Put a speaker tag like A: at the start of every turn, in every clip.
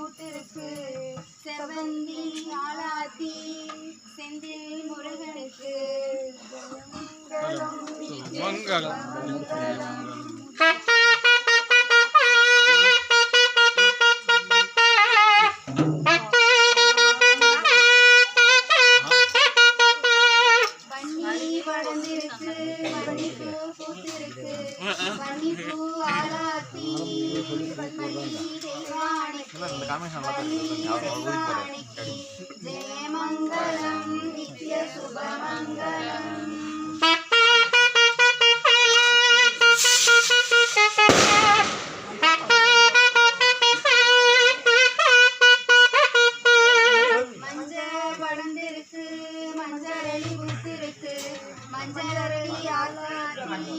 A: ஊத்தருக்கு செவந்தி ஆலாத்தி செந்தில் முருகனுக்கு.
B: மங்களம்
A: மங்களம் வடந்திருக்கு வன்னிப்பு பூத்திருக்கு. வன்னிப்பு ஆராத்தி வன்னி தெய்வானைக்கு சுபமங்கலம் மஞ்சள் அழி பூத்திருக்கு ஆசாத்தி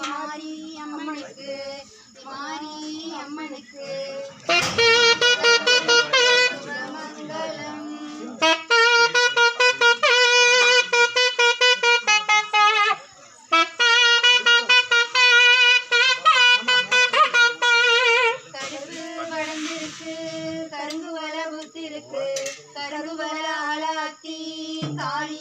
A: மாரி அம்மனுக்கு மாரி அம்மனுக்கு. சுபமங்கலம் கருப்பு வளர்ந்திருக்கு கருங்கு வல புத்திருக்கு கருங்கு வல ஆளாத்தி காளி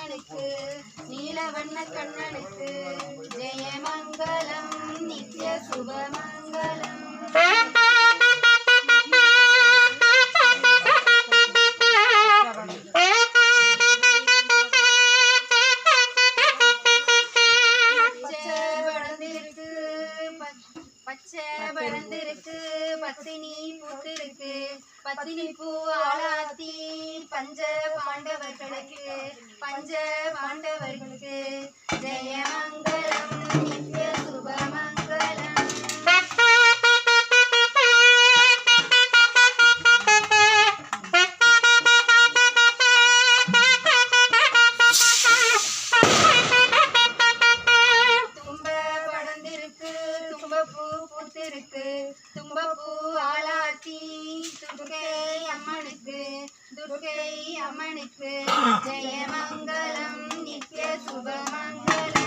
A: கண்ணனுக்கு நீல நீலவண்ண கண்ணனுக்கு ஜெயமங்கலம் நித்ய சுபமங்கலம். பச்சை பச்சை வளர்ந்திருக்கு பத்தினி பூத்திருக்கு. பத்தினி பூ ஆளாத்தி பஞ்ச பாண்டவர்களுக்கு பஞ்ச பாண்டவர்களுக்கு தும்பப்பூ பூத்திருக்கு. தும்பப்பூ ஆளாத்தி துர்கை அம்மனுக்கு துர்கை அம்மனுக்கு. ஜெயமங்கலம் நித்ய சுபமங்கலம்.